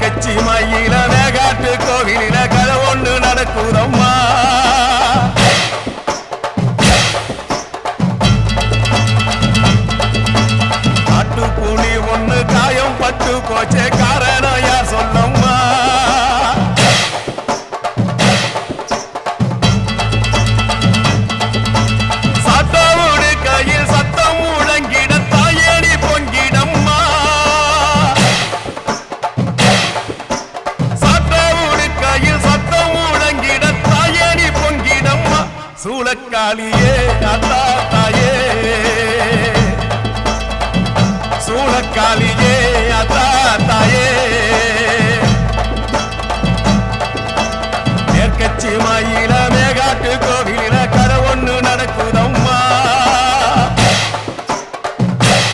கச்சி மயில காட்டு கோவிலில கதை ஒன்று நடக்குதம்மா. காட்டு புலி ஒன்று காயம் பட்டு போச்சே காரணம் யார் சொல்லம் சூளக்காளியே தாத்தா தாயே சூளக்காளியே அத்தா தாயே மேற்கச்சி